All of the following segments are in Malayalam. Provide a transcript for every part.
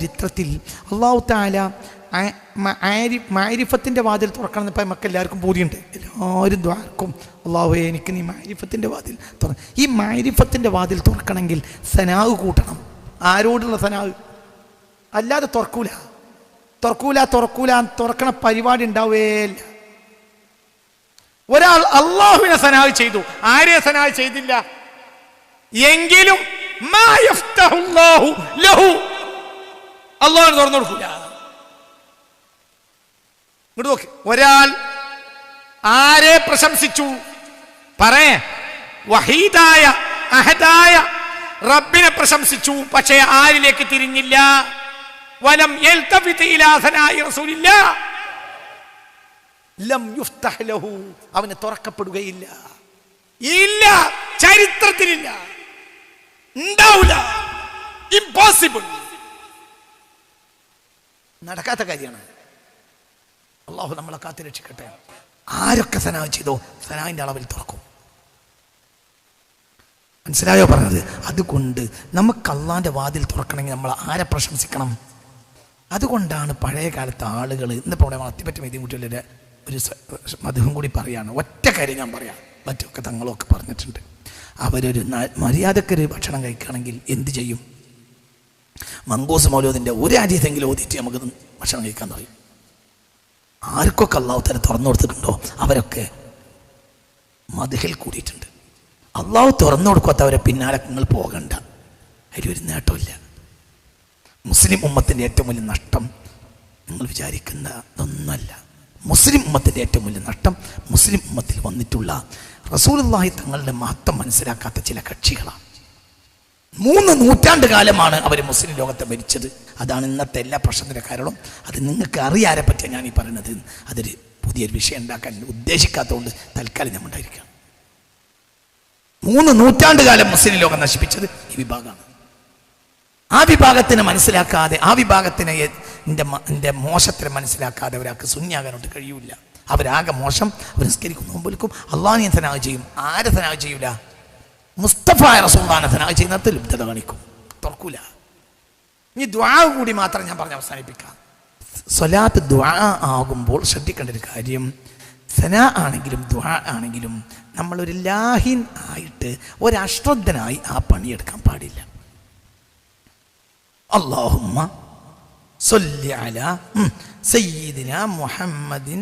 ചരിത്രത്തിൽ അള്ളാഹു താല മാരിഫത്തിന്റെ വാതിൽ തുറക്കണം എന്നിപ്പോൾ നമുക്ക് എല്ലാവർക്കും ബോധ്യമുണ്ട്. എല്ലാവരും ദ്വാർക്കും അള്ളാഹു എനിക്ക് നീ മാരിഫത്തിന്റെ വാതിൽ തുറ ഈ മാരിഫത്തിന്റെ വാതിൽ തുറക്കണമെങ്കിൽ സനാവ് കൂട്ടണം. ആരോടുള്ള സനാവ് അല്ലാതെ തുറക്കൂല. തുറക്കൂല തുറക്കൂല തുറക്കണ പരിപാടി ഉണ്ടാവുകയില്ല ഒരാൾ അള്ളാഹുവിനെ സനാവ് ചെയ്തു. ആരെ സനാവ് ചെയ്തില്ല? എങ്കിലും മാ ലഹു അള്ളാഹുവിന് തുറന്നു കൊടുക്കൂല. ഇങ്ങോട്ട് നോക്ക്. ഒരാൾ ആരെ പ്രശംസിച്ചു? പറയേ. വഹീദായ അഹദായ റബ്ബിനെ പ്രശംസിച്ചു പക്ഷേ ആരിലേക്ക് തിരിഞ്ഞില്ല? വലം അവന് തുറക്കപ്പെടുകയില്ല. ഇല്ല. ചരിത്രത്തിലില്ല. ഉണ്ടാവില്ല ഇമ്പോസിബിൾ നടക്കാത്ത കാര്യമാണ്. അള്ളാഹു നമ്മളെ കാത്തു രക്ഷിക്കട്ടെ. ആരൊക്കെ സനാ ചെയ്തോ സനാവിന്റെ അളവിൽ തുറക്കും. മനസ്സിലായോ പറഞ്ഞത്? അതുകൊണ്ട് നമുക്ക് അള്ളാന്റെ വാതിൽ തുറക്കണമെങ്കിൽ നമ്മൾ ആരെ പ്രശംസിക്കണം? അതുകൊണ്ടാണ് പഴയ കാലത്തെ ആളുകൾ ഇന്നിപ്പോൾ അത്തിപ്പറ്റ മെയ്തി കുട്ടികളുടെ ഒരു മധുവും കൂടി പറയാണ്. ഒറ്റ കാര്യം ഞാൻ പറയാം. മറ്റൊക്കെ തങ്ങളൊക്കെ പറഞ്ഞിട്ടുണ്ട്. അവരൊരു മര്യാദക്കൊരു ഭക്ഷണം കഴിക്കുകയാണെങ്കിൽ എന്ത് ചെയ്യും? മങ്കോസ് മൗലോദിന്റെ ഒരു അരിയതെങ്കിലും ഓതിയിട്ട് നമുക്ക് ഭക്ഷണം കഴിക്കാൻ തുടങ്ങി ആർക്കൊക്കെ അള്ളാഹു തല തുറന്നു കൊടുത്തിട്ടുണ്ടോ? അവരൊക്കെ മതിഹിൽ കൂടിയിട്ടുണ്ട്. അള്ളാഹു തുറന്നു കൊടുക്കാത്തവരെ പിന്നാലെ നിങ്ങൾ പോകണ്ട. അതിലൊരു നേട്ടമില്ല മുസ്ലിം ഉമ്മത്തിന്റെ ഏറ്റവും വലിയ നഷ്ടം നിങ്ങൾ വിചാരിക്കുന്ന ഇതൊന്നുമല്ല. മുസ്ലിം ഉമ്മത്തിന്റെ ഏറ്റവും വലിയ നഷ്ടം മുസ്ലിം ഉമ്മത്തിൽ വന്നിട്ടുള്ള റസൂലുള്ളാഹി തങ്ങളുടെ മഹത്വം മനസ്സിലാക്കാത്ത ചില കക്ഷികളാണ്. മൂന്ന് നൂറ്റാണ്ട് കാലമാണ് അവർ മുസ്ലിം ലോകത്തെ ഭരിച്ചത് അതാണ് ഇന്നത്തെ എല്ലാ പ്രശ്നത്തിന്റെ കാരണം. അത് നിങ്ങൾക്ക് അറിയാരെ പറ്റിയാണ് ഞാൻ ഈ പറയുന്നത്. അതൊരു പുതിയൊരു വിഷയം ഉണ്ടാക്കാൻ ഉദ്ദേശിക്കാത്തതുകൊണ്ട് തൽക്കാലം ഞാൻ ഉണ്ടായിരിക്കാം. മൂന്ന് നൂറ്റാണ്ട് കാലം മുസ്ലിം ലോകം നശിപ്പിച്ചത് ഈ വിഭാഗമാണ്. ആ വിഭാഗത്തിനെ മനസ്സിലാക്കാതെ ആ വിഭാഗത്തിനെ എന്റെ എന്റെ മോശത്തിനെ മനസ്സിലാക്കാതെ ഒരാൾക്ക് ശൂന്യാകാനോട്ട് കഴിയൂല. അവരാകെ മോശം അവർ നിസ്കരിക്കും നോമ്പെടുക്കും അള്ളാഹിനെ തനാവ് ചെയ്യും? ആരെ ചെയ്യൂല? മുസ്തഫായ റസൂദാനത്തിന് ആ ചെയ്യുന്ന ലിബ്ധത കാണിക്കും തുറക്കൂല. ഇനി ദ്വാ കൂടി മാത്രം ഞാൻ പറഞ്ഞ് അവസാനിപ്പിക്കാം. സ്വലാത്ത് ദ്വാ ആകുമ്പോൾ ശ്രദ്ധിക്കേണ്ട ഒരു കാര്യം സന ആണെങ്കിലും ദ്വാ ആണെങ്കിലും നമ്മളൊരു ലാഹിൻ ആയിട്ട് ഒരശ്രദ്ധനായി ആ പണിയെടുക്കാൻ പാടില്ല. അള്ളാഹുമ്മ സൊല്ലിഅല സയ്യിദിന മുഹമ്മദിൻ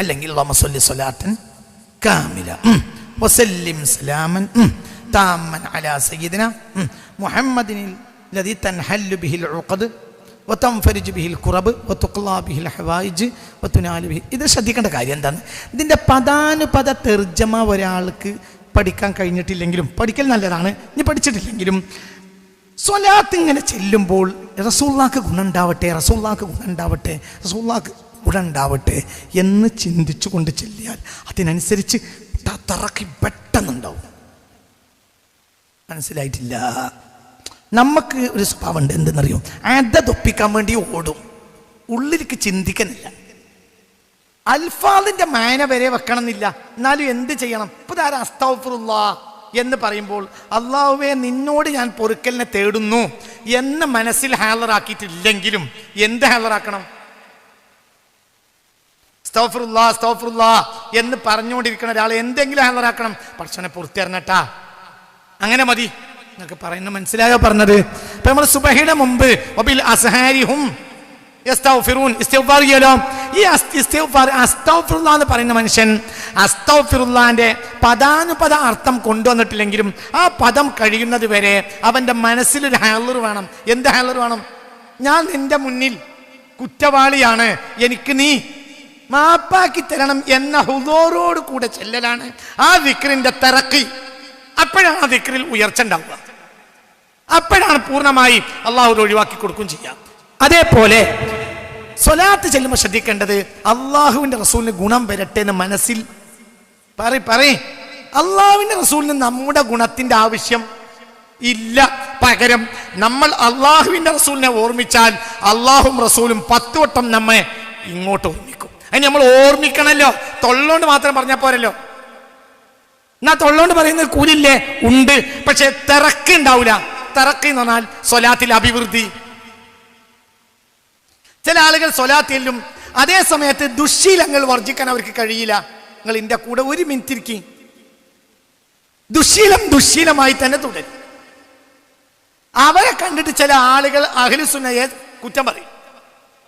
അല്ലെങ്കിൽ അള്ളാഹമ്മ സൊല്ലി സൊലാത്തൻ കാമില വസല്ലിം സലാമൻ താമൻ അലാ സയ്യിദിന മുഹമ്മദിനിൽ ലതി തൻഹല്ലു ബിഹിൽ ഉഖദ് വത്തംഫരിജ് ബിഹിൽ കുറബ് വത്തുക്ലാ ബിഹിൽ ഹവായിജ് വത്തുനാലു ബിഹിൽ ഇത് ശ്രദ്ധിക്കേണ്ട കാര്യം എന്താണ്? ഇതിന്റെ പദാനുപദ തർജമ ഒരാൾക്ക് പഠിക്കാൻ കഴിഞ്ഞിട്ടില്ലെങ്കിലും പഠിക്കൽ നല്ലതാണ്. ഇനി പഠിച്ചിട്ടില്ലെങ്കിലും സ്വലാത്ത് ഇങ്ങനെ ചെല്ലുമ്പോൾ റസൂള്ളാക്ക് ഗുണുണ്ടാവട്ടെ റസൂള്ളാക്ക് ഗുണുണ്ടാവട്ടെ റസൂള്ളാക്ക് ഗുണുണ്ടാവട്ടെ എന്ന് ചിന്തിച്ചു കൊണ്ട് ചെല്ലിയാൽ അതിനനുസരിച്ച് തറക്കി പെട്ടെന്നുണ്ടാവും. മനസ്സിലായിട്ടില്ല? നമുക്ക് ഒരു സ്വഭാവം ഉണ്ട് എന്തെന്നറിയോ അതൊപ്പിക്കാൻ വേണ്ടി ഓടും. ഉള്ളിലേക്ക് ചിന്തിക്കുന്നില്ല അൽഫാദിന്റെ മാന വരെ വെക്കണമെന്നില്ല. എന്നാലും എന്ത് ചെയ്യണം? ഇപ്പൊ ധാരാ അസ്തഫുറുള്ള എന്ന് പറയുമ്പോൾ അള്ളാഹുവെ നിന്നോട് ഞാൻ പൊറുക്കലിനെ തേടുന്നു എന്ന് മനസ്സിൽ ഹാലറാക്കിയിട്ടില്ലെങ്കിലും എന്ത് ഹാലറാക്കണം? സ്തോഫറുള്ള സ്തോഫറുള്ള എന്ന് പറഞ്ഞുകൊണ്ടിരിക്കുന്ന ഒരാൾ എന്തെങ്കിലും ഹലറാക്കണം പക്ഷനെ പൂർത്തിയറിഞ്ഞട്ടാ അങ്ങനെ മതി. നിങ്ങൾക്ക് പറയുന്ന. മനസ്സിലായോ പറഞ്ഞത്? ഇപ്പൊ നമ്മൾ സുബഹയുടെ മുമ്പ് അസ്തഗ്ഫിറുള്ള എന്ന് പറയുന്ന മനുഷ്യൻ അസ്തഗ്ഫിറുള്ളാന്റെ പദാനുപദ അർത്ഥം കൊണ്ടുവന്നിട്ടില്ലെങ്കിലും ആ പദം കഴിയുന്നത് വരെ അവന്റെ മനസ്സിലൊരു ഹാലർ വേണം. എന്ത് ഹാലർ വേണം? ഞാൻ നിന്റെ മുന്നിൽ കുറ്റവാളിയാണ്. എനിക്ക് നീ മാപ്പാക്കി തരണം എന്ന ഹുദോറോട് കൂടെ ചെല്ലലാണ് ആ വിക്രിന്റെ തിറക്കി അപ്പോഴാണ് ആ വിക്രിൽ ഉയർച്ച ഉണ്ടാവുക. അപ്പോഴാണ് പൂർണമായി അള്ളാഹു ഒഴിവാക്കി കൊടുക്കുകയും ചെയ്യാം. അതേപോലെ സ്വലാത്ത് ചെല്ലുമ്പോൾ ശ്രദ്ധിക്കേണ്ടത് അള്ളാഹുവിന്റെ റസൂലിന് ഗുണം വരട്ടെ എന്ന് മനസ്സിൽ. പറ പറയ്. റസൂലിന് നമ്മുടെ ഗുണത്തിന്റെ ആവശ്യം ഇല്ല. പകരം നമ്മൾ അള്ളാഹുവിന്റെ റസൂലിനെ ഓർമ്മിച്ചാൽ അള്ളാഹും റസൂലും പത്ത് വട്ടം നമ്മെ ഇങ്ങോട്ട് ഓർമ്മിക്കും. അതിന് നമ്മൾ ഓർമ്മിക്കണല്ലോ. തൊള്ളോണ്ട് മാത്രം പറഞ്ഞാൽ പോരല്ലോ. എന്നാ തൊള്ളോണ്ട് പറയുന്നത് കൂലില്ലേ? ഉണ്ട്. പക്ഷെ തിറക്ക് ഉണ്ടാവില്ല തിറക്ക് എന്ന് പറഞ്ഞാൽ സ്വലാത്തിൽ അഭിവൃദ്ധി. ചില ആളുകൾ സ്വലാത്തിലും അതേ സമയത്ത് ദുശ്ശീലങ്ങൾ വർജിക്കാൻ അവർക്ക് കഴിയില്ല. നിങ്ങൾ എന്റെ കൂടെ ഒരു മിനിറ്റ് ഇരിക്കും. ദുശ്ശീലം ദുശ്ശീലമായി തന്നെ തുടരും. അവരെ കണ്ടിട്ട് ചില ആളുകൾ അഖിലുസുന്നയെ കുറ്റം പറയും.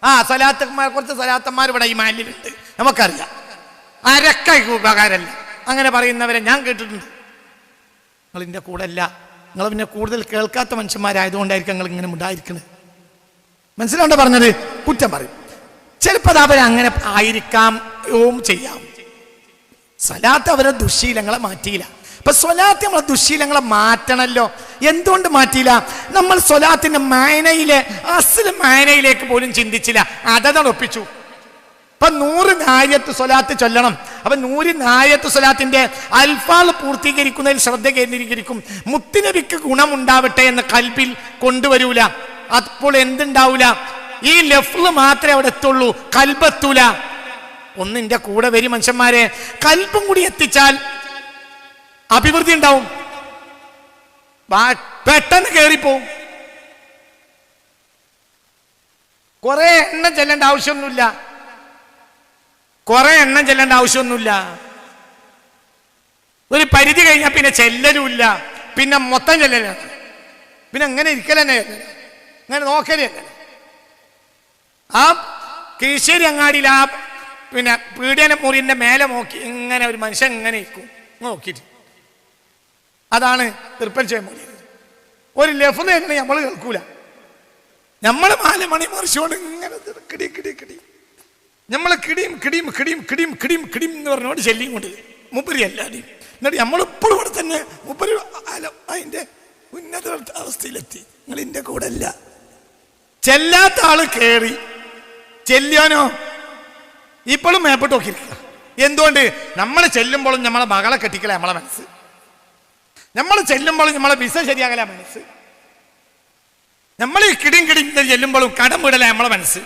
ആ സലാത്തന്മാർ കുറച്ച് സലാത്തന്മാർ ഇവിടെ ഈ മാലിലുണ്ട് നമുക്കറിയാം. അരക്ക ഉപകാരമല്ല അങ്ങനെ പറയുന്നവരെ ഞാൻ കേട്ടിട്ടുണ്ട്. നിങ്ങൾ എന്റെ കൂടെ അല്ല നിങ്ങൾ പിന്നെ കൂടുതൽ കേൾക്കാത്ത മനുഷ്യന്മാരായതുകൊണ്ടായിരിക്കും നിങ്ങൾ ഇങ്ങനെ ഉണ്ടായിരിക്കുന്നത് മനസ്സിലുണ്ടോ പറഞ്ഞത്? കുറ്റം പറയും. ചിലപ്പോൾ അത് അങ്ങനെ ആയിരിക്കാം ഓം ചെയ്യാം. സലാത്ത് അവരെ ദുശീലങ്ങളെ മാറ്റിയില്ല. ഇപ്പൊ സ്വലാത്ത് നമ്മളെ ദുശീലങ്ങളെ മാറ്റണല്ലോ. എന്തുകൊണ്ട് മാറ്റിയില്ല? നമ്മൾ സ്വലാത്തിന്റെ മായനയിലെ അസൽ മായനയിലേക്ക് പോലും ചിന്തിച്ചില്ല. അതതാണ് ഒപ്പിച്ചു. ഇപ്പൊ നൂറ് നായത്ത് സ്വലാത്ത് ചൊല്ലണം. അപ്പൊ നൂറ് നായത്ത് സ്വലാത്തിന്റെ അൽഫാൾ പൂർത്തീകരിക്കുന്നതിൽ ശ്രദ്ധ കേന്ദ്രീകരിക്കും. മുത്തിനബിക്ക് ഗുണമുണ്ടാവട്ടെ എന്ന കൽപ്പിൽ കൊണ്ടുവരൂല. അപ്പോൾ എന്തുണ്ടാവൂല? ഈ ലഫ്ല് മാത്രമേ അവിടെ എത്തുള്ളൂ. കൽബെത്തൂല. ഒന്നിന്റെ കൂടെ വരും മനുഷ്യന്മാരെ. കൽബും കൂടി എത്തിച്ചാൽ അഭിവൃദ്ധി ഉണ്ടാവും. പെട്ടെന്ന് കയറിപ്പോവും കുറെ എണ്ണം ചെല്ലേണ്ട ആവശ്യമൊന്നുമില്ല. കുറെ എണ്ണം ചെല്ലേണ്ട ആവശ്യമൊന്നുമില്ല. ഒരു പരിധി കഴിഞ്ഞാൽ പിന്നെ ചെല്ലലുമില്ല. പിന്നെ മൊത്തം ചെല്ലലാണ്. പിന്നെ അങ്ങനെ ഇരിക്കലെന്നെ. അങ്ങനെ നോക്കലേ. ആ കീശ്ശേരി അങ്ങാടിയിൽ ആ പിന്നെ പീഡന മുറിന്റെ മേലെ നോക്കി ഇങ്ങനെ ഒരു മനുഷ്യൻ ഇങ്ങനെ ഇരിക്കും. നോക്കിയിട്ട്. അതാണ് തൃപ്പൻ ചെയ്യുമ്പോൾ ഒരു ലഫ്ന്ന് എങ്ങനെ നമ്മൾ കേൾക്കൂല. നമ്മൾ നാല് മണി മറിച്ചുകൊണ്ട് ഇങ്ങനെ കിടി കിടി കിടി. നമ്മൾ കിടിയും കിടിയും കിടിയും കിടിയും കിടിയും കിടിയും എന്ന് പറഞ്ഞുകൊണ്ട് ചെല്ലിയും കൊണ്ട് മുപ്പരി അല്ലാതെയും എന്നിട്ട് നമ്മളിപ്പോഴും ഇവിടെ തന്നെ മുപ്പരി അതിന്റെ ഉന്നത അവസ്ഥയിലെത്തി. നിങ്ങൾ എന്റെ കൂടെ അല്ല. ചെല്ലാത്ത ആൾ കയറി ചെല്ലാനോ ഇപ്പോഴും മേപ്പോട്ട് നോക്കിയിരിക്കുക. എന്തുകൊണ്ട്? നമ്മൾ ചെല്ലുമ്പോഴും നമ്മളെ മകളെ കെട്ടിക്കല നമ്മളെ മനസ്സ്. നമ്മൾ ചെല്ലുമ്പോൾ നമ്മളെ വിസ ശരിയാകല മനസ്സ്. നമ്മൾ ഈ കിടിയും കിടിയും ചെല്ലുമ്പോഴും കടം വിടല നമ്മളെ മനസ്സ്.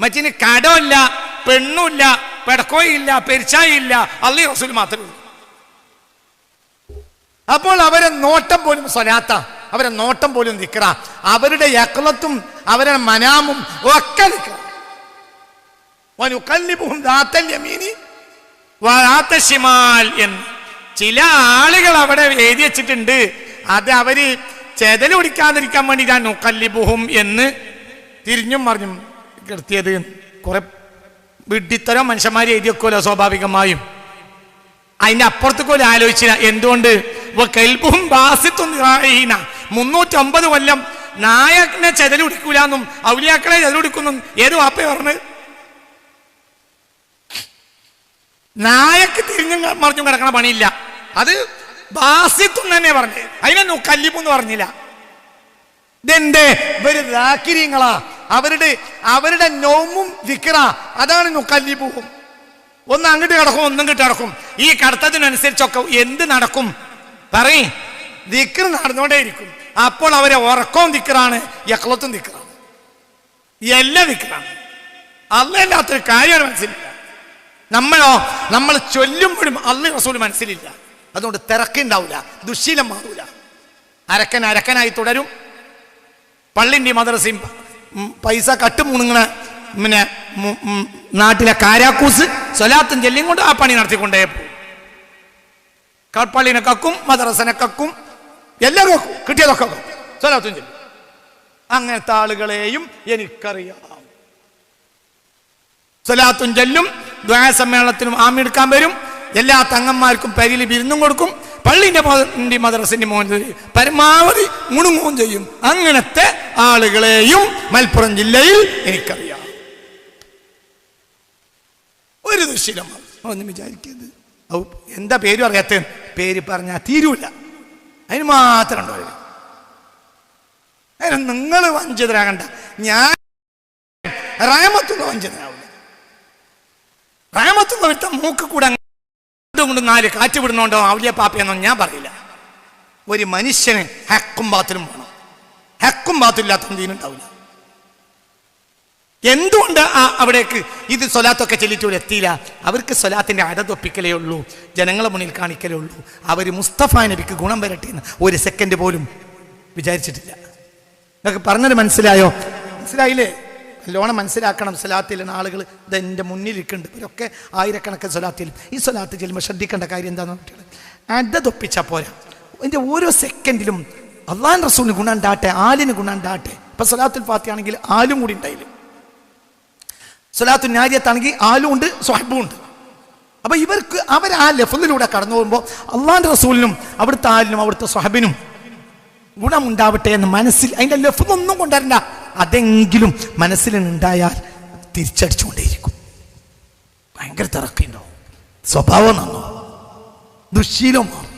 മറ്റിന് കടമില്ല പെണ്ണുമില്ല പെടക്കോയില്ല പെരിച്ചായില്ല അള്ളി റസൂൽ മാത്രമേ ഉള്ളൂ. അപ്പോൾ അവരെ നോട്ടം പോലും സ്വലാത്ത അവരെ നോട്ടം പോലും നിൽക്കറ അവരുടെ യക്ലത്തും അവരുടെ മനാമും ഒക്കെ ശിമാൽ എന്ന്. ചില ആളുകൾ അവിടെ എഴുതി വെച്ചിട്ടുണ്ട്. അത് അവർ ചെതൽ പിടിക്കാതിരിക്കാൻ വേണ്ടിയിട്ടാണ് നുക്കല്ലിബുഹും എന്ന് തിരിഞ്ഞും മറിഞ്ഞും കിടത്തിയത്. കുറെ വിഡ്ഢിത്തരം മനുഷ്യന്മാർ എഴുതി വെക്കുമല്ലോ സ്വാഭാവികമായും. അതിന്റെ അപ്പുറത്തേക്ക് ഒരു ആലോചിച്ചില്ല. എന്തുകൊണ്ട്? കെൽബും ബാസിത്തും മുന്നൂറ്റമ്പത് കൊല്ലം നായകനെ ചെതൽ പിടിക്കൂലെന്നും ഔലിയാക്കളെ ചെതൽ പിടിക്കുന്നു ഏത് വാപ്പ പറഞ്ഞ് നായക്ക് തിരിഞ്ഞു മറിഞ്ഞും കിടക്കണ പണിയില്ല. അത് ബാസിത്തും തന്നെ പറഞ്ഞു അതിനൊന്നും കല്ലിപ്പെന്ന് പറഞ്ഞില്ല. ഇതെന്റെ ഇവർ ദാക്കിര്യങ്ങളാ. അവരുടെ അവരുടെ നോമും വിക്ര അതാണ് നുക്കല്ലിപ്പൂവും ഒന്ന് അങ്ങോട്ട് കിടക്കും ഒന്നും ഇങ്ങോട്ട് കിടക്കും. ഈ കടത്തത്തിനനുസരിച്ചൊക്കെ എന്ത് നടക്കും? പറയും. ദിക്കർ നടന്നുകൊണ്ടേയിരിക്കും. അപ്പോൾ അവരെ ഉറക്കവും ദിക്കറാണ് യക്ലത്തും ദിക്കറാണ് എല്ലാം ദിക്കറാണ് അല്ലല്ലാത്തൊരു കാര്യമാണ് മനസ്സിലില്ല. നമ്മളോ നമ്മൾ ചൊല്ലുമ്പോഴും അല്ല റസൂൽ മനസ്സിലില്ല. അതുകൊണ്ട് തിരക്കുണ്ടാവില്ല ദുശീലം മാറൂല. അരക്കൻ അരക്കനായി തുടരും. പള്ളിന്റെ മദ്രസയും പൈസ കട്ട് മുണുങ്ങണ പിന്നെ നാട്ടിലെ കാരാക്കൂസ് സ്വലാത്തും ചെല്ലിയും കൊണ്ട് ആ പണി നടത്തിക്കൊണ്ടേ കപ്പള്ളിനെ പള്ളിനെ കക്കും മദ്രസനെ കക്കും എല്ലാം കിട്ടിയതൊക്കെ കക്കും. സ്വലാത്തും ചെല്ലും. അങ്ങനത്തെ ആളുകളെയും എനിക്കറിയാം. സ്വലാത്തും ചെല്ലും ദ്വായ സമ്മേളനത്തിനും ആമിയെടുക്കാൻ വരും. എല്ലാ തങ്ങന്മാർക്കും പരിയിൽ വിരുന്നും കൊടുക്കും. പള്ളിന്റെ മോന്റെ മദ്രസിന്റെ മോഹൻ പരമാവധി മുണുങ്ങുകയും ചെയ്യും. അങ്ങനത്തെ ആളുകളെയും മലപ്പുറം ജില്ലയിൽ എനിക്കറിയാം. ഒരു ദുശീലമാണ് വിചാരിക്കരുത്. എന്താ പേരും അറിയാത്ത? പേര് പറഞ്ഞാൽ തീരൂല. അതിന് മാത്രം ഉണ്ടോ? അതിന് നിങ്ങൾ വഞ്ചിതരാകണ്ട. ഞാൻ റാമത്തുള്ള വഞ്ചിതനാവില്ല റാമത്തുള്ള വിട്ട മൂക്ക് കൂടെ അങ്ങ് കൊണ്ട് നാല് കാറ്റ് വിടുന്നുണ്ടോ ഔലിയ പാപ്പയെന്നോ ഞാൻ പറയില്ല. ഒരു മനുഷ്യന് ഹക്കും ബാത്തിലും വേണം. ഹക്കും ബാത്തില്ലാത്ത ദീനുണ്ടാവില്ല എന്തുകൊണ്ട് ആ അവിടേക്ക് ഇത് സ്വലാത്തൊക്കെ ചെല്ലിട്ടൂടെ എത്തിയില്ല? അവർക്ക് സ്വലാത്തിന്റെ അടതൊപ്പിക്കലേ ഉള്ളൂ ജനങ്ങളെ മുന്നിൽ കാണിക്കലേ ഉള്ളൂ. അവർ മുസ്തഫ നബിക്ക് ഗുണം വരട്ടെ എന്ന് ഒരു സെക്കൻഡ് പോലും വിചാരിച്ചിട്ടില്ല. നിങ്ങൾക്ക് പറഞ്ഞത് മനസ്സിലായോ? മനസ്സിലായില്ലേ? നല്ലോണം മനസ്സിലാക്കണം സ്വലാത്തിലുള്ള ആളുകൾ ഇത് എന്റെ മുന്നിലിരിക്കുന്നുണ്ട്. ഇവരൊക്കെ ആയിരക്കണക്കിന് സ്വലാത്തിൽ ഈ സ്വലാത്ത് ചെല്ലുമ്പോൾ ശ്രദ്ധിക്കേണ്ട കാര്യം എന്താണെന്ന് കുട്ടികൾ അതൊപ്പിച്ചാൽ പോരാ. എന്റെ ഓരോ സെക്കൻഡിലും അള്ളാൻ റസൂലിന് ഗുണം ഉണ്ടാട്ടെ ആലിന് ഗുണം ഉണ്ടാട്ടെ ഇപ്പം സ്വലാത്തുൽ ഫാത്തിയാണെങ്കിൽ ആലും കൂടി ഉണ്ടായില്ല? സ്വലാത്തു നാരിയത്താണെങ്കിൽ ആലും ഉണ്ട് സ്വഹബും ഉണ്ട്. അപ്പൊ ഇവർക്ക് അവർ ആ ലഫലിലൂടെ കടന്നു പോകുമ്പോൾ അള്ളാന്റെ റസൂലിനും അവിടുത്തെ ആലിനും അവിടുത്തെ സ്വഹബിനും ഗുണമുണ്ടാവട്ടെ എന്ന് മനസ്സിൽ അതിന്റെ ലഫ്തൊന്നും കൊണ്ടുവരണ്ട. അതെങ്കിലും മനസ്സിലുണ്ടായാൽ തിരിച്ചടിച്ചുകൊണ്ടേയിരിക്കും. ഭയങ്കര തിറക്കുണ്ടാവും സ്വഭാവം നന്നോ ദുശീലം മാറും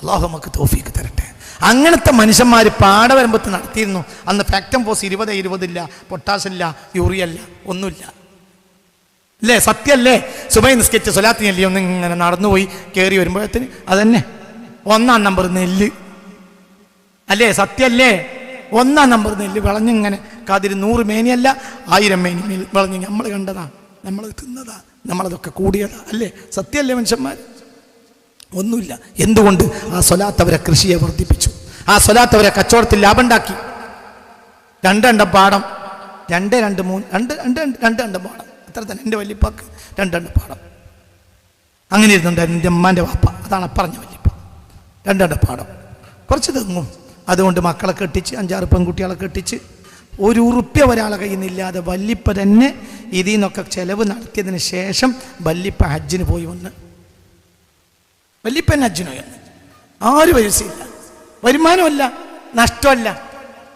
അള്ളാഹു നമുക്ക് തോഫിക്ക് തരട്ടെ. അങ്ങനത്തെ മനുഷ്യന്മാർ പാടവരമ്പത്ത് നടത്തിയിരുന്നു. അന്ന് ഫാക്ടം പോസ് ഇരുപത് ഇരുപതില്ല പൊട്ടാസില്ല യൂറിയല്ല ഒന്നുമില്ല. അല്ലേ? സത്യല്ലേ സുബൈ നിസ്കരിച്ച സ്വലാത്തി നെല്ലി ഒന്ന് ഇങ്ങനെ നടന്നുപോയി കയറി വരുമ്പോഴത്തേന് അതന്നെ. ഒന്നാം നമ്പർ നെല്ല്. അല്ലേ? സത്യല്ലേ ഒന്നാം നമ്പർ നെല്ല് വിളഞ്ഞിങ്ങനെ കാതിരി നൂറ് മേനിയല്ല ആയിരം മേനി വിളഞ്ഞ് നമ്മൾ കണ്ടതാ നമ്മൾ തിന്നതാ നമ്മളതൊക്കെ കൂടിയതാ അല്ലേ? സത്യമല്ലേ മനുഷ്യന്മാർ ഒന്നുമില്ല. എന്തുകൊണ്ട്? ആ സ്വലാത്ത് അവരെ കൃഷിയെ വർദ്ധിപ്പിച്ചു. ആ സ്വലാത്ത് അവരെ കച്ചവടത്തിൽ ലാഭം ഉണ്ടാക്കി രണ്ട് രണ്ട പാടം രണ്ട് രണ്ട് മൂന്ന് രണ്ട് രണ്ട് രണ്ട് രണ്ട് രണ്ട് പാടം. അത്ര തന്നെ എന്റെ വല്യപ്പാക്ക് രണ്ട് രണ്ട് പാടം. അങ്ങനെ ഇരുന്നുണ്ടായിരുന്നു എന്റെ അമ്മാന്റെ വാപ്പ. അതാണ് പറഞ്ഞ വല്യപ്പ. രണ്ട് രണ്ട് പാടം. കുറച്ച് തെങ്ങും. അതുകൊണ്ട് മക്കളെ കെട്ടിച്ച് അഞ്ചാറ് പെൺകുട്ടികളെ കെട്ടിച്ച് ഒരു ഉറുപ്പ്യ ഒരാളെ കയ്യിൽ നിന്നില്ലാതെ വല്ലിപ്പ തന്നെ ഇതിൽ നിന്നൊക്കെ ചെലവ് നടത്തിയതിന് ശേഷം വല്ലിപ്പ ഹജ്ജിന് പോയി വന്ന്. വല്ലിപ്പൻ ഹജ്ജിന് പോയി വന്ന്. ആരും പൈസയില്ല. വരുമാനമല്ല നഷ്ടമല്ല.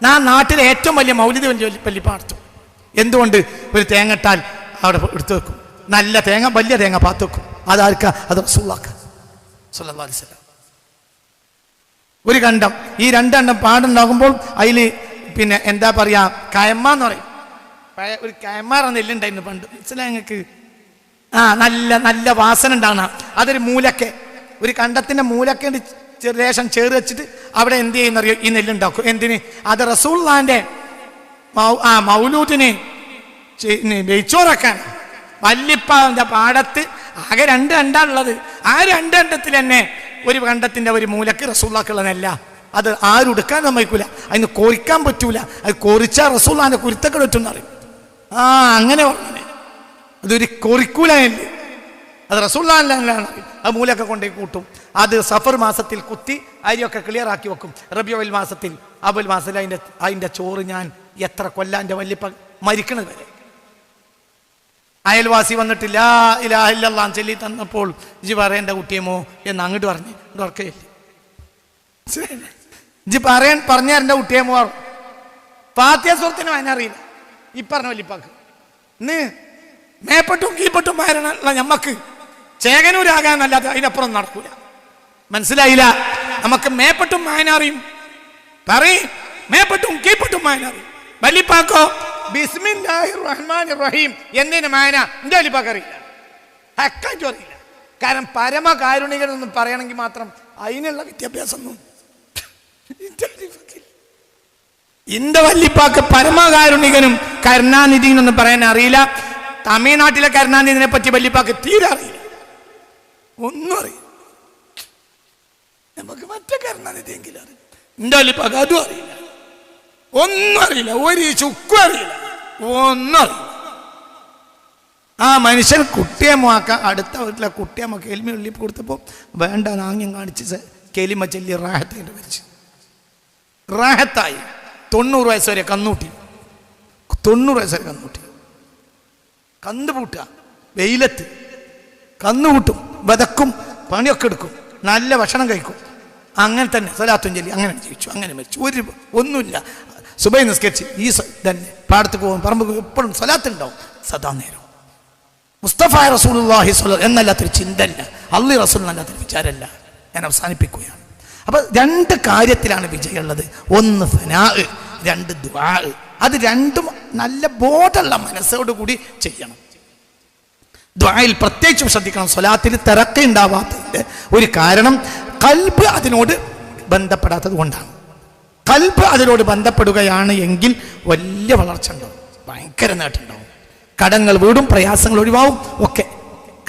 നാ നാട്ടിലെ ഏറ്റവും വലിയ മൗലിക വല്ലിപ്പ നടത്തും എന്തുകൊണ്ട് ഒരു തേങ്ങട്ടാൽ അവിടെ എടുത്തു വെക്കും? നല്ല തേങ്ങ വലിയ തേങ്ങ പാത്തു വെക്കും. അതാർക്ക? അത് റസൂള്ളാക്ക സുല്ലാ വസല്ലം. ഒരു കണ്ടം ഈ രണ്ടെണ്ണം പാടുണ്ടാകുമ്പോൾ അതിൽ പിന്നെ എന്താ പറയുക കയമ്മ എന്ന് പറയും. ഒരു കയമാറ നെല്ലുണ്ടായിരുന്നു പണ്ട്. മനസ്സിലായി നിങ്ങൾക്ക്? ആ നല്ല നല്ല വാസന ഉണ്ടാകണം അതൊരു മൂലക്കെ. ഒരു കണ്ടത്തിന്റെ മൂലക്കെ ലേശം ചേർ വെച്ചിട്ട് അവിടെ എന്ത് ചെയ്യുന്നറിയോ ഈ നെല്ലുണ്ടാക്കും. എന്തിന്? അത് റസൂള്ളാന്റെ ആ മൗലൂദിനെ വെയിച്ചോറക്കാൻ വല്ലിപ്പാവിന്റെ പാടത്ത് ആകെ രണ്ട് രണ്ടാണുള്ളത് ആ രണ്ട് രണ്ടത്തിൽ തന്നെ ഒരു കണ്ടത്തിന്റെ ഒരു മൂലക്ക് റസൂള്ളാക്കുള്ളതല്ല അത് ആരും എടുക്കാൻ സമ്മതിക്കൂല. അതിന് കോരിക്കാൻ പറ്റൂല. അത് കോരിച്ചാൽ റസൂള്ളാന്റെ കുരുത്തക്കൾ പറ്റുന്നറിയും ആ അങ്ങനെ പറഞ്ഞു അതൊരു കൊറിക്കൂല നെല്ല് അത് റസൂള്ളാനിലാണ് ആ മൂലൊക്കെ കൊണ്ടേ കൂട്ടും. അത് സഫർ മാസത്തിൽ കുത്തി അരിയൊക്കെ ക്ലിയർ ആക്കി വെക്കും. റബിയോൽ മാസത്തിൽ അബുൽ മാസത്തിൽ അതിന്റെ അതിന്റെ ചോറ് ഞാൻ എത്ര കൊല്ലാന്റെ വല്യപ്പ മരിക്കണത് വരെ. അയൽവാസി വന്നിട്ടില്ല ഇലാഹില്ലാന്ന് ചൊല്ലി തന്നപ്പോൾ ഇജി പറയേണ്ട കുട്ടിയമോ എന്ന് അങ്ങോട്ട് പറഞ്ഞു ഇങ്ങോട്ട് ജി പറയാൻ പറഞ്ഞ എന്റെ കുട്ടിയമോ പാത്യ സുഹൃത്തിനും അതിനറിയില്ല ഈ പറഞ്ഞ വലിപ്പാക്ക്. ഇന്ന് മേപ്പെട്ടും കീപ്പെട്ടും മാരണല്ല ഞമ്മക്ക് ചേകനൂരാകാന്നല്ലാതെ അതിനപ്പുറം നടക്കൂല. മനസ്സിലായില്ല? നമുക്ക് മേപ്പെട്ടും മായനറിയും. പറയും മേപ്പെട്ടും കീപ്പെട്ടും മായനറിയും. വല്ലിപ്പാക്കോ ബിസ്മില്ലാഹി റഹ്മാൻ റഹീം എന്തിനു അറിയില്ല ഹക്കായിട്ടും അറിയില്ല കാരണം പരമകാരുണികനെന്ന് പറയണമെങ്കിൽ മാത്രം അതിനുള്ള വിദ്യാഭ്യാസം. ഇന്റെ വല്ലിപ്പാക്ക് പരമകാരുണികനും കരുണാനിധിനും പറയാൻ അറിയില്ല. തമിഴ്നാട്ടിലെ കരുണാനിധിനെ പറ്റി വല്ലിപ്പാക്ക് തീരെ അറിയില്ല. ഒന്നും അറിയില്ല. നമുക്ക് മറ്റേ കരുണാനിധി എങ്കിലും അറിയാം. എന്റെ വല്ലിപ്പാക്ക് അതും അറിയില്ല. ഒന്നും അറിയില്ല ഒരു ചുക്കും അറിയില്ല. ഒന്നും ആ മനുഷ്യൻ കുട്ടിയെ മോക്ക അടുത്ത വീട്ടിലെ കുട്ടിയമ്മ എലിമി ഉള്ളി കൊടുത്തപ്പോൾ വേണ്ട നാങ്യം കാണിച്ച് കെലിമ ചെല്ലി റാഹത്തേന്റെ മരിച്ചു. റാഹത്തായി. തൊണ്ണൂറ് വയസ്സ് വരെ കന്നൂട്ടി. തൊണ്ണൂറ് വയസ്സ് വരെ കന്നൂട്ടി. കന്ന് വെയിലത്ത്. കന്ന് കൂട്ടും വതക്കും. പണിയൊക്കെ എടുക്കും. നല്ല ഭക്ഷണം കഴിക്കും. അങ്ങനെ തന്നെ. സലാത്തും ചൊല്ലി. അങ്ങനെ ജീവിച്ചു. അങ്ങനെ മരിച്ചു. ഒരു ഒന്നുമില്ല. സുബൈ നിസ്കരിച്ച് ഈ തന്നെ പാടത്ത് പോകും. പറമ്പ് എപ്പോഴും സ്വലാത്തുണ്ടാവും. സദാ നേരം മുസ്തഫ റസൂലുള്ളാഹി സ്വല്ല എന്നല്ലാത്തൊരു ചിന്തല്ല അള്ളി റസൂൽ എന്നല്ലാത്തൊരു വിചാരമല്ല. ഞാൻ അവസാനിപ്പിക്കുകയാണ്. അപ്പൊ രണ്ട് കാര്യത്തിലാണ് വിജയമുള്ളത്. ഒന്ന് ഫനാ രണ്ട് ദ്വാ അത് രണ്ടും നല്ല ബോധമുള്ള മനസ്സോടുകൂടി ചെയ്യണം. ദ്വായിൽ പ്രത്യേകിച്ചും ശ്രദ്ധിക്കണം. സ്വലാത്തിൽ തിരക്ക് ഉണ്ടാവാത്തതിന്റെ ഒരു കാരണം കൽബ് അതിനോട് ബന്ധപ്പെടാത്തത് കൊണ്ടാണ്. കൽബ് അതിനോട് ബന്ധപ്പെടുകയാണ് എങ്കിൽ വലിയ വളർച്ച ഉണ്ടാവും. ഭയങ്കര നേട്ടമുണ്ടാവും കടങ്ങൾ വീടും പ്രയാസങ്ങൾ ഒഴിവാവും ഒക്കെ.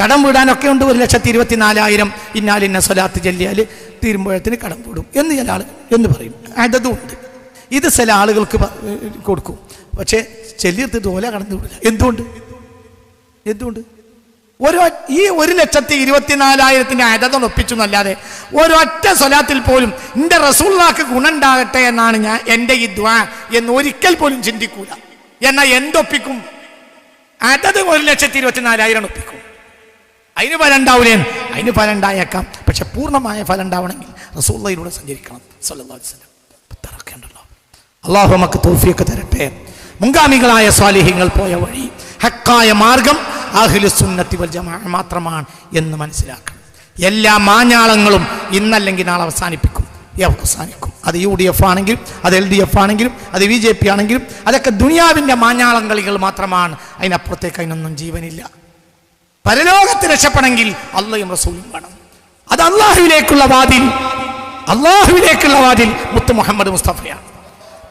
കടം വീടാനൊക്കെ ഉണ്ട് ഒരു ലക്ഷത്തി ഇരുപത്തി നാലായിരം ഇന്നാലിന്ന സ്വലാത്ത് ചെല്ലിയാൽ തീരുമ്പോഴത്തിന് കടം വീടും എന്ന് ചില ആൾ എന്ന് പറയും. അതതും ഉണ്ട്. ഇത് ചില ആളുകൾക്ക് കൊടുക്കും. പക്ഷേ ചെല്ലിയെടുത്തിട്ട് ഓല കടന്നു വിടില്ല. എന്തുകൊണ്ട്? എന്തുകൊണ്ട്? ഒരു ഈ ഒരു ലക്ഷത്തി ഇരുപത്തിനാലായിരത്തിന്റെ അതതൊന്ന് ഒപ്പിച്ചു എന്നല്ലാതെ ഒരൊറ്റ സ്വലാത്തിൽ പോലും എന്റെ റസൂള്ളാക്ക് ഗുണമുണ്ടാകട്ടെ എന്നാണ് ഞാൻ എന്റെ ഈ ദ്വാ എന്ന് ഒരിക്കൽ പോലും ചിന്തിക്കൂല. എന്നാൽ എന്തൊപ്പിക്കും? അതത് ഒരു ലക്ഷത്തി ഇരുപത്തിനാലായിരം ഒപ്പിക്കും. അതിന് ഫലം അതിന് ഫലം ഉണ്ടായേക്കാം. പക്ഷെ പൂർണമായ ഫലം ഉണ്ടാവണമെങ്കിൽ റസൂള്ളയിലൂടെ സഞ്ചരിക്കണം. തിറക്കേണ്ടല്ലോ അള്ളാഹു നമുക്ക് തോഫിയൊക്കെ തരട്ടെ. മുൻഗാമികളായ സ്വാലിഹ്യങ്ങൾ പോയ വഴി ഹക്കായ മാർഗം അഹ്ലു സുന്നത്തി വൽ ജമാഅ മാത്രമാണ് എന്ന് മനസ്സിലാക്കണം. എല്ലാ മാഞ്ഞാളങ്ങളും ഇന്നല്ലെങ്കിൽ നാളെ അവസാനിപ്പിക്കും. അവസാനിക്കും അത് യു ഡി എഫ് ആണെങ്കിലും അത് എൽ ഡി എഫ് ആണെങ്കിലും അത് ബി ജെ പി ആണെങ്കിലും അതൊക്കെ ദുനിയാവിന്റെ മാഞ്ഞാളം കളികൾ മാത്രമാണ്. അതിനപ്പുറത്തേക്ക് അതിനൊന്നും ജീവനില്ല. പരലോകത്ത് രക്ഷപ്പെടണമെങ്കിൽ അള്ളയും റസൂലും വേണം. അത് അള്ളാഹുവിലേക്കുള്ള വാതിൽ അള്ളാഹുവിലേക്കുള്ള വാതിൽ മുത്ത് മുഹമ്മദ് മുസ്തഫയാണ്.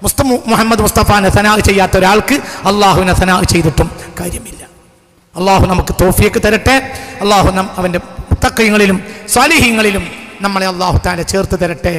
മുസ്ത മുഹമ്മദ് മുസ്തഫാനെ സനാഹ് ചെയ്യാത്ത ഒരാൾക്ക് അള്ളാഹുവിനെ സനാഹ് ചെയ്തിട്ടും കാര്യമില്ല. അള്ളാഹു നമുക്ക് തോഫിയൊക്കെ തരട്ടെ. അള്ളാഹു നം അവന്റെ തക്കയങ്ങളിലും സ്വാലിഹ്യങ്ങളിലും നമ്മളെ അള്ളാഹു താനെ ചേർത്ത് തരട്ടെ.